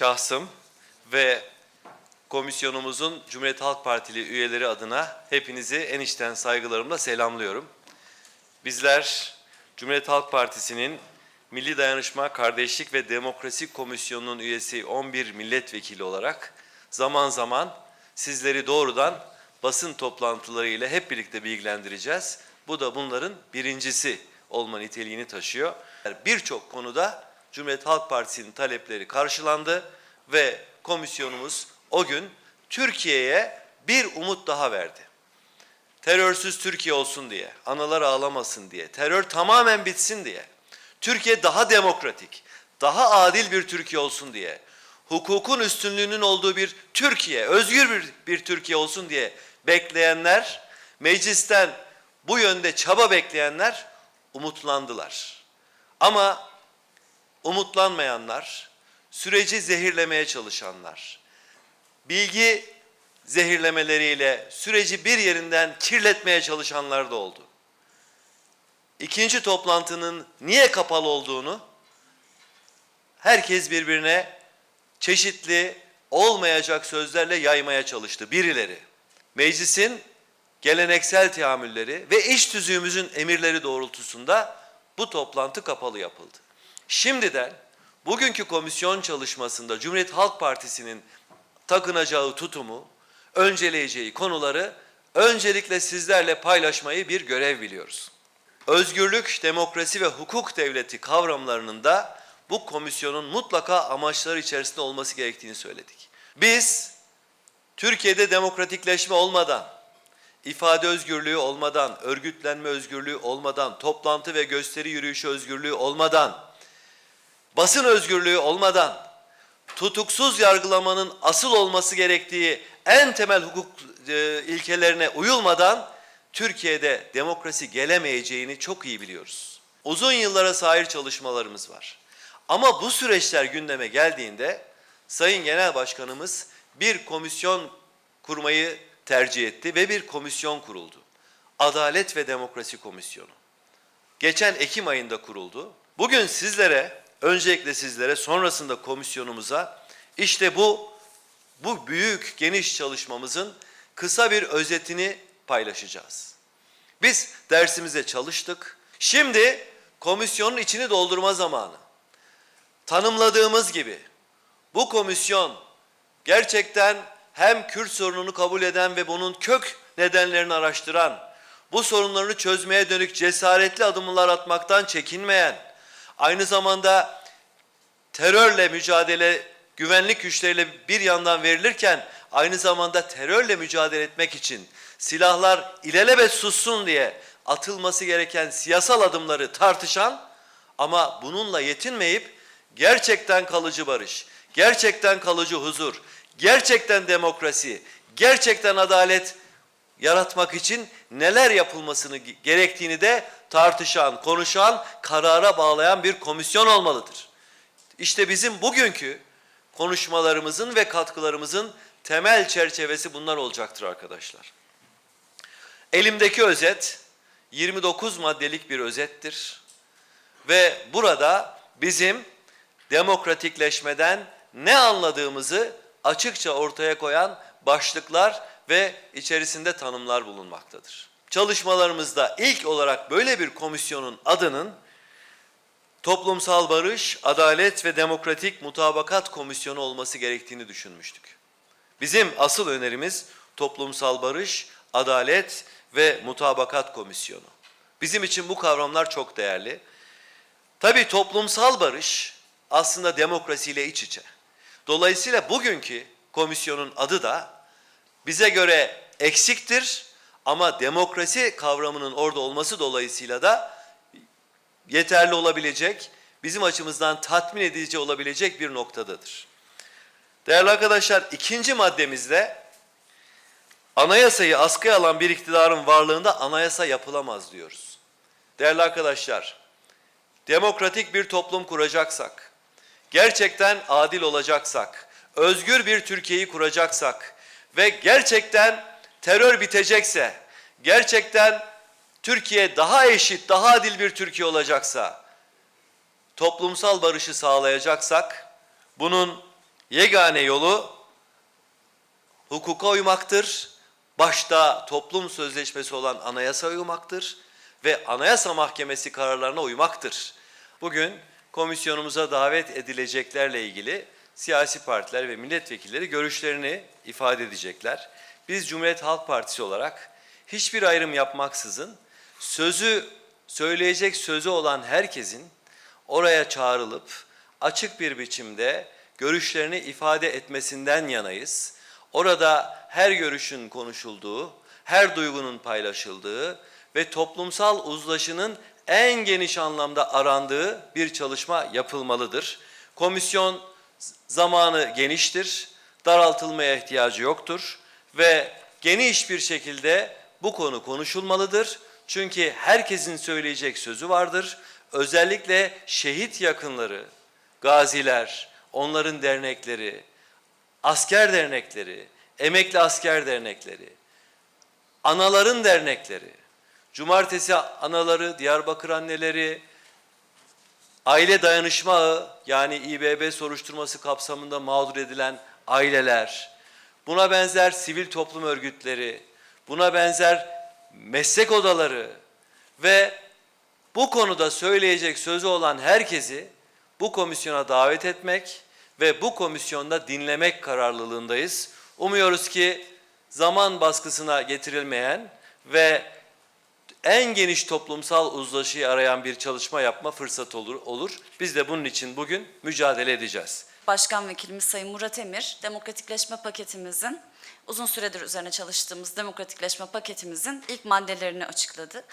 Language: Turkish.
şahsım ve komisyonumuzun Cumhuriyet Halk Partili üyeleri adına hepinizi en içten saygılarımla selamlıyorum. Bizler Cumhuriyet Halk Partisi'nin Milli Dayanışma, Kardeşlik ve Demokrasi Komisyonu'nun üyesi 11 milletvekili olarak zaman zaman sizleri doğrudan basın toplantılarıyla hep birlikte bilgilendireceğiz. Bu da bunların birincisi olma niteliğini taşıyor. Birçok konuda Cumhuriyet Halk Partisi'nin talepleri karşılandı ve komisyonumuz o gün Türkiye'ye bir umut daha verdi. Terörsüz Türkiye olsun diye, analar ağlamasın diye, terör tamamen bitsin diye, Türkiye daha demokratik, daha adil bir Türkiye olsun diye, hukukun üstünlüğünün olduğu bir Türkiye, özgür bir, bir Türkiye olsun diye bekleyenler, meclisten bu yönde çaba bekleyenler umutlandılar. Ama umutlanmayanlar, süreci zehirlemeye çalışanlar, bilgi zehirlemeleriyle süreci bir yerinden kirletmeye çalışanlar da oldu. İkinci toplantının niye kapalı olduğunu herkes birbirine çeşitli olmayacak sözlerle yaymaya çalıştı birileri. Meclisin geleneksel teamülleri ve iş tüzüğümüzün emirleri doğrultusunda bu toplantı kapalı yapıldı. Şimdiden bugünkü komisyon çalışmasında Cumhuriyet Halk Partisi'nin takınacağı tutumu, önceleyeceği konuları öncelikle sizlerle paylaşmayı bir görev biliyoruz. Özgürlük, demokrasi ve hukuk devleti kavramlarının da bu komisyonun mutlaka amaçları içerisinde olması gerektiğini söyledik. Biz Türkiye'de demokratikleşme olmadan, ifade özgürlüğü olmadan, örgütlenme özgürlüğü olmadan, toplantı ve gösteri yürüyüşü özgürlüğü olmadan, basın özgürlüğü olmadan, tutuksuz yargılamanın asıl olması gerektiği en temel hukuk e, ilkelerine uyulmadan Türkiye'de demokrasi gelemeyeceğini çok iyi biliyoruz. Uzun yıllara sahip çalışmalarımız var. Ama bu süreçler gündeme geldiğinde Sayın Genel Başkanımız bir komisyon kurmayı tercih etti ve bir komisyon kuruldu. Adalet ve Demokrasi Komisyonu. Geçen Ekim ayında kuruldu. Bugün sizlere, öncelikle sizlere, sonrasında komisyonumuza işte bu bu büyük geniş çalışmamızın kısa bir özetini paylaşacağız. Biz dersimize çalıştık. Şimdi komisyonun içini doldurma zamanı. Tanımladığımız gibi bu komisyon gerçekten hem Kürt sorununu kabul eden ve bunun kök nedenlerini araştıran, bu sorunlarını çözmeye dönük cesaretli adımlar atmaktan çekinmeyen, aynı zamanda terörle mücadele güvenlik güçleriyle bir yandan verilirken aynı zamanda terörle mücadele etmek için silahlar ilelebet sussun diye atılması gereken siyasal adımları tartışan ama bununla yetinmeyip gerçekten kalıcı barış, gerçekten kalıcı huzur, gerçekten demokrasi, gerçekten adalet yaratmak için neler yapılmasını gerektiğini de tartışan, konuşan, karara bağlayan bir komisyon olmalıdır. İşte bizim bugünkü konuşmalarımızın ve katkılarımızın temel çerçevesi bunlar olacaktır arkadaşlar. Elimdeki özet 29 maddelik bir özettir. Ve burada bizim demokratikleşmeden ne anladığımızı açıkça ortaya koyan başlıklar ve içerisinde tanımlar bulunmaktadır. Çalışmalarımızda ilk olarak böyle bir komisyonun adının Toplumsal Barış, Adalet ve Demokratik Mutabakat Komisyonu olması gerektiğini düşünmüştük. Bizim asıl önerimiz Toplumsal Barış, Adalet ve Mutabakat Komisyonu. Bizim için bu kavramlar çok değerli. Tabii toplumsal barış aslında demokrasiyle iç içe. Dolayısıyla bugünkü komisyonun adı da bize göre eksiktir ama demokrasi kavramının orada olması dolayısıyla da yeterli olabilecek, bizim açımızdan tatmin edici olabilecek bir noktadadır. Değerli arkadaşlar ikinci maddemizde anayasayı askıya alan bir iktidarın varlığında anayasa yapılamaz diyoruz. Değerli arkadaşlar, demokratik bir toplum kuracaksak, gerçekten adil olacaksak, özgür bir Türkiye'yi kuracaksak ve gerçekten terör bitecekse, gerçekten Türkiye daha eşit, daha adil bir Türkiye olacaksa, toplumsal barışı sağlayacaksak, bunun yegane yolu hukuka uymaktır. Başta toplum sözleşmesi olan anayasa uymaktır ve Anayasa Mahkemesi kararlarına uymaktır. Bugün komisyonumuza davet edileceklerle ilgili siyasi partiler ve milletvekilleri görüşlerini ifade edecekler. Biz Cumhuriyet Halk Partisi olarak hiçbir ayrım yapmaksızın sözü söyleyecek sözü olan herkesin oraya çağrılıp açık bir biçimde görüşlerini ifade etmesinden yanayız. Orada her görüşün konuşulduğu, her duygunun paylaşıldığı ve toplumsal uzlaşının en geniş anlamda arandığı bir çalışma yapılmalıdır. Komisyon zamanı geniştir, daraltılmaya ihtiyacı yoktur ve geniş bir şekilde bu konu konuşulmalıdır. Çünkü herkesin söyleyecek sözü vardır. Özellikle şehit yakınları, gaziler, onların dernekleri, asker dernekleri, emekli asker dernekleri, anaların dernekleri, cumartesi anaları, Diyarbakır anneleri, aile dayanışma ağı yani İBB soruşturması kapsamında mağdur edilen aileler, buna benzer sivil toplum örgütleri, buna benzer meslek odaları ve bu konuda söyleyecek sözü olan herkesi bu komisyona davet etmek ve bu komisyonda dinlemek kararlılığındayız. Umuyoruz ki zaman baskısına getirilmeyen ve en geniş toplumsal uzlaşıyı arayan bir çalışma yapma fırsatı olur. olur. Biz de bunun için bugün mücadele edeceğiz. Başkan Vekilimiz Sayın Murat Emir, demokratikleşme paketimizin, uzun süredir üzerine çalıştığımız demokratikleşme paketimizin ilk maddelerini açıkladı.